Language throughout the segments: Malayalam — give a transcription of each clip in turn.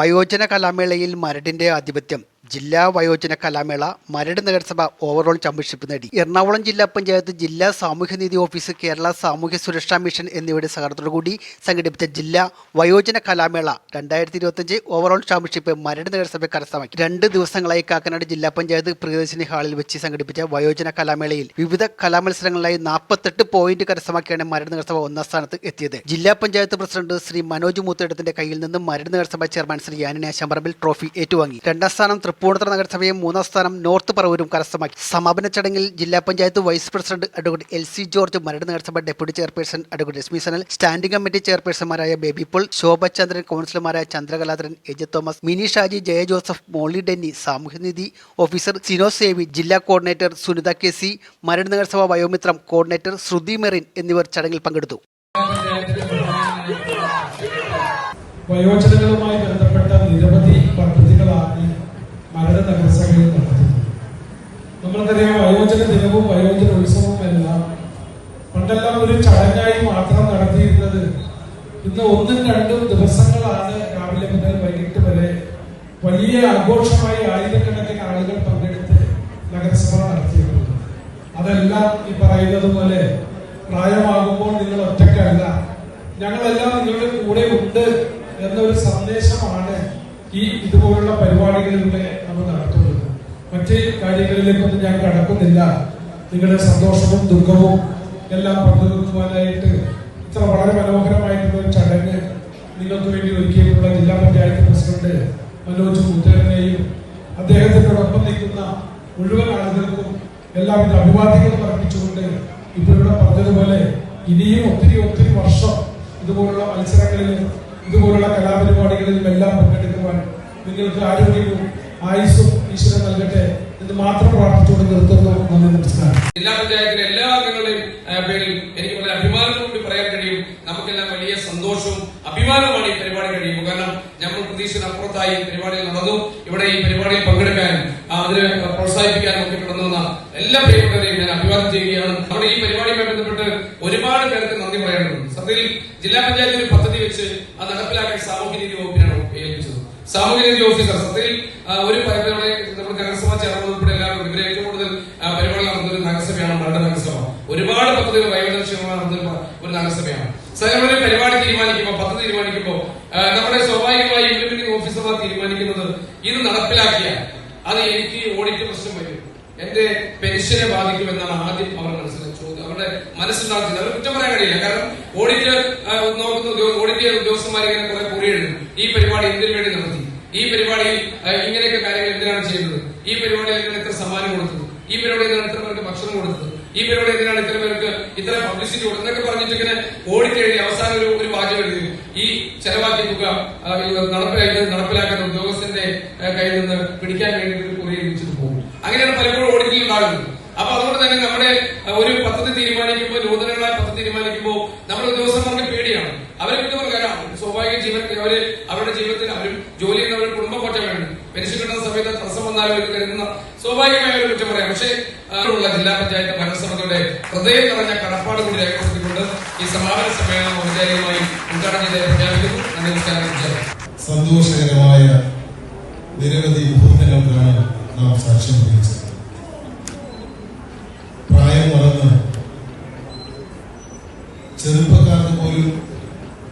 വയോജന കലാമേളയിൽ മരടിന്റെ ആധിപത്യം. ജില്ലാ വയോജന കലാമേള മരട് നഗരസഭ ഓവറോൾ ചാമ്പ്യൻഷിപ്പ് നേടി. എറണാകുളം ജില്ലാ പഞ്ചായത്ത് ജില്ലാ സാമൂഹ്യനീതി ഓഫീസ് കേരള സാമൂഹ്യ സുരക്ഷാ മിഷൻ എന്നിവയുടെ സഹകരണത്തോടുകൂടി സംഘടിപ്പിച്ച ജില്ലാ വയോജന കലാമേള രണ്ടായിരത്തി ഇരുപത്തഞ്ച് ഓവറോൾ ചാമ്പ്യൻഷിപ്പ് മരട് നഗരസഭ കരസ്ഥമാക്കി. രണ്ട് ദിവസങ്ങളായി കാക്കനാട് ജില്ലാ പഞ്ചായത്ത് പ്രിയദർശിനി ഹാളിൽ വെച്ച് സംഘടിപ്പിച്ച വയോജന കലാമേളയിൽ വിവിധ കലാമത്സരങ്ങളിലായി നാൽപ്പത്തെട്ട് പോയിന്റ് കരസ്ഥമാക്കിയാണ് മരട് നഗരസഭ ഒന്നാം സ്ഥാനത്ത് എത്തിയത്. ജില്ലാ പഞ്ചായത്ത് പ്രസിഡന്റ് ശ്രീ മനോജ് മൂത്തേടത്തിന്റെ കയ്യിൽ നിന്നും മരട് നഗരസഭ ചെയർമാൻ ശ്രീ യാനിനെ ശമ്പറമ്പിൽ ട്രോഫി ഏറ്റുവാങ്ങി. രണ്ടാം സ്ഥാനം തൃപ്പൂണിത്തുറ നഗരസഭയും മൂന്നാം സ്ഥാനം നോർത്ത് പറവൂരും കരസ്ഥമാക്കി. സമാപന ചടങ്ങിൽ ജില്ലാ panchayat vice president advocate L C George Maradu നഗരസഭ deputy chairperson advocate Reshmi Sanal standing committee ചെയർപേഴ്സൺമാരായ baby Paul Shobhachandran കൗൺസിലർമാരായ Chandrakaladharan A J Thomas Mini Shaji Jaya Joseph Molly Denny സാമൂഹ്യനിധി officer Sino Sevi ജില്ലാ coordinator Sunitha K C Maradu നഗരസഭ വയോമിത്രം കോർഡിനേറ്റർ ശ്രുതി മെറിൻ എന്നിവർ ചടങ്ങിൽ പങ്കെടുത്തു. വയോജനങ്ങളുമായി ബന്ധപ്പെട്ട നിരവധി പദ്ധതികളാണ് മരട് നഗരസഭയിൽ നടത്തുന്നത് നമ്മൾക്കറിയാം വയോജന ദിനവും വയോജന ഉത്സവവും എല്ലാം പണ്ടെല്ലാം ഒരു ചടങ്ങായി മാത്രം നടത്തിയിരുന്നത് ഇന്ന് ഒന്നും രണ്ടും ദിവസങ്ങളാണ് രാവിലെ മുതൽ വൈകിട്ട് വരെ വലിയ ആഘോഷമായി ആയിരക്കണക്കിന് ആളുകൾ പങ്കെടുത്ത് നഗരസഭ നടത്തിയിട്ടുള്ളത്. അതെല്ലാം ഈ പറയുന്നത് പോലെ പ്രായമാകുമ്പോൾ നിങ്ങൾ ഒറ്റയ്ക്കല്ല. ഞങ്ങളെല്ലാം നിങ്ങളുടെ കൂടെ ഉണ്ട് എന്നൊരു സന്ദേശമാണ് ഈ ഇതുപോലുള്ള പരിപാടികളിലൂടെ നമ്മൾ നടത്തുന്നത്. മറ്റ് കാര്യങ്ങളിലേക്കൊന്നും ഞാൻ കടക്കുന്നില്ല. നിങ്ങളുടെ സന്തോഷവും ദുഃഖവും എല്ലാം പങ്കുവെക്കുവാനായിട്ട് ഇത്ര വളരെ മനോഹരമായിട്ടുള്ള ഒരു ചടങ്ങ് നിങ്ങൾക്ക് വേണ്ടി ഒരുക്കിയിട്ടുള്ള ജില്ലാ പഞ്ചായത്ത് പ്രസിഡന്റ് മനോജ് മുത്തേരനെയും അദ്ദേഹത്തിനോടൊപ്പം നിൽക്കുന്ന മുഴുവൻ ആളുകൾക്കും എല്ലാവിധ അഭിവാദ്യങ്ങളും അർപ്പിച്ചുകൊണ്ട് ഇപ്പോൾ ഇവിടെ പറഞ്ഞതുപോലെ ഇനിയും ഒത്തിരി ഒത്തിരി വർഷം ഇതുപോലുള്ള മത്സരങ്ങളിലും ഇതുപോലുള്ള കലാപരിപാടികളിലും എല്ലാം പങ്കെടുക്കുവാൻ നിങ്ങൾക്ക് ആരോഗ്യവും ആയുസ്സും ഈശ്വരൻ നൽകട്ടെ എന്ന് മാത്രം പ്രാർത്ഥിച്ചുകൊണ്ട് നിർത്തുന്നു. നന്ദി നമസ്കാരം. ജില്ലാ പഞ്ചായത്തിലെ എല്ലാ അംഗങ്ങളുടെയും ആ, പേരിൽ എനിക്ക് വളരെ അഭിമാനത്തോടുകൂടി പറയാൻ കഴിയും നമുക്കെല്ലാം വലിയ സന്തോഷവും അഭിമാനമാണ് ഈ പരിപാടി കഴിയുമ്പോൾ കാരണം പ്രതീക്ഷിച്ച അപ്പുറത്തായി പരിപാടിയിൽ നടന്നു. ഇവിടെ ഈ പരിപാടിയിൽ പങ്കെടുക്കാനും ആ, അതിനെ പ്രോത്സാഹിപ്പിക്കാനും ഒക്കെ കിടന്നുവന്ന എല്ലാ പ്രിയപ്പെട്ടവരെയും ഞാൻ അഭിവാദ്യം ചെയ്യുകയാണ്. അവിടെ ഈ പരിപാടിയുമായി ബന്ധപ്പെട്ട് ഒരുപാട് പേർക്ക് നന്ദി പറയാനുണ്ട് സത്യത്തിൽ ജില്ലാ പഞ്ചായത്തിൽ ഒരു പദ്ധതി വെച്ച് അത് നടപ്പിലാക്കാൻ സാമൂഹ്യനീതി വകുപ്പിനാണ് ഏൽപ്പിച്ചത്. സാമൂഹ്യനീതി ഓഫീസർ സത്യത്തിൽ ഒരു പരിപാടി നമ്മുടെ നഗരസഭ ചേർന്നത് ഉൾപ്പെടെ എല്ലാവരും ഇവരെ ഏറ്റവും കൂടുതൽ പരിപാടി നടന്നൊരു നഗരസഭയാണ് മരട് നഗരസഭ. ഒരുപാട് പദ്ധതികൾ വൈകുന്നേരം നടത്തുന്ന ഒരു നഗരസഭയാണ്. ഒരു പരിപാടി തീരുമാനിക്കുമ്പോൾ പദ്ധതി തീരുമാനിക്കുമ്പോൾ നമ്മുടെ സ്വാഭാവികമായി ഓഫീസർമാർ തീരുമാനിക്കുന്നത് ഇത് നടപ്പിലാക്കിയാൽ അത് എനിക്ക് ഓഡിറ്റ് പ്രശ്നം വരും. എന്റെ പെൻഷനെ ബാധിക്കുമെന്നാണ് ആദ്യം അവർ മനസ്സിലാക്കി ചോദ്യം അവരുടെ മനസ്സിലാക്കി അവർ കുറ്റം പറയാൻ കഴിയില്ല. കാരണം ഓഡിറ്റ് നോക്കുന്ന ഓഡിറ്റ് ഇങ്ങനെ കുറെ കുറി എഴുതും ഈ പരിപാടി എന്തിനു വേണ്ടി നടത്തി? ഈ പരിപാടിയിൽ ഇങ്ങനെയൊക്കെ കാര്യങ്ങൾ എന്തിനാണ് ചെയ്യുന്നത്? ഈ പരിപാടിയിൽ എത്ര സമ്മാനം കൊടുത്തത് ഈ പരിപാടി എത്ര പേർക്ക് ഭക്ഷണം കൊടുത്തത് ഈ പരിപാടി എന്തിനാണ് ഇത്ര പേർക്ക് ഇത്ര പബ്ലിസിറ്റി കൊടുക്കുന്നൊക്കെ പറഞ്ഞിട്ട് ഇങ്ങനെ എഴുതി അവസാനം ഒരു ഒരു വാചകം എഴുതി ഈ ചെലവാക്കിയ തുക നടപ്പിലാക്കി നടപ്പിലാക്കുന്ന ഉദ്യോഗസ്ഥന്റെ കയ്യിൽ നിന്ന് പിടിക്കാൻ വേണ്ടി ഒരു കുറി വെച്ചിട്ട് പോകും. അങ്ങനെയാണ് പലപ്പോഴും ഓടി ഉണ്ടാകുന്നത് അപ്പൊ അതുകൊണ്ട് തന്നെ നമ്മുടെ ഒരു പദ്ധതി തീരുമാനിക്കുമ്പോൾ നൂതനങ്ങളായ പദ്ധതി തീരുമാനിക്കുമ്പോൾ നമ്മുടെ ഉദ്യോഗസ്ഥന്മാർക്ക് പേടിയാണ്. അവർക്ക് കാരണം സ്വാഭാവിക ജീവൻ അവർ അവരുടെ ജീവിതത്തിൽ അവരും ജോലി ചെയ്യുന്നവരുടെ കുടുംബം പറ്റ വേണ്ടി പെൻഷൻ കിട്ടുന്ന സമയത്ത് തടസ്സം വന്നാലും കരുതുന്ന സ്വാഭാവികമായ ഒരു കുറ്റം പറയാം. പക്ഷേ ജില്ലാ പഞ്ചായത്ത് ഭരണസമിതിയുടെ ഹൃദയം നിറഞ്ഞ കടപ്പാട് കൂടി രേഖപ്പെടുത്തിക്കൊണ്ട് ഈ സമാപന സമ്മേളനം ഔപചാരികമായി ഉദ്ഘാടനം ചെയ്ത് പ്രഖ്യാപിക്കുന്നു. നന്ദി നമസ്കാരം. സന്തോഷകരമായ നിരവധി മുഹൂർത്തങ്ങൾക്കാണ് നാം സാക്ഷ്യം വഹിച്ചത്. പ്രായം മറന്ന് ചെറുപ്പക്കാർക്ക് പോലും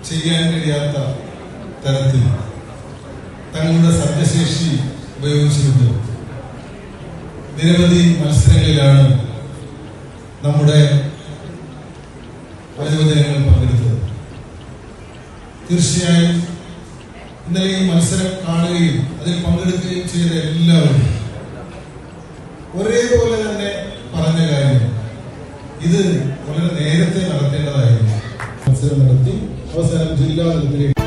ചെയ്യാൻ കഴിയാത്ത തരത്തിൽ തങ്ങളുടെ സത്യശേഷി ഉപയോഗിച്ചുകൊണ്ട് നിരവധി മത്സരങ്ങളിലാണ് നമ്മുടെ വയോജനങ്ങൾ പങ്കെടുത്തത്. തീർച്ചയായും ഇന്നലെ ഈ മത്സരം കാണുകയും അതിൽ പങ്കെടുക്കുകയും ചെയ്ത എല്ലാവരും ഒരേപോലെ തന്നെ പറഞ്ഞ കാര്യം ഇത് വളരെ നേരത്തെ നടത്തേണ്ടതായിരുന്നു. മത്സരം നടത്തി അവസാനം ജില്ലാ തലത്തിലേക്ക്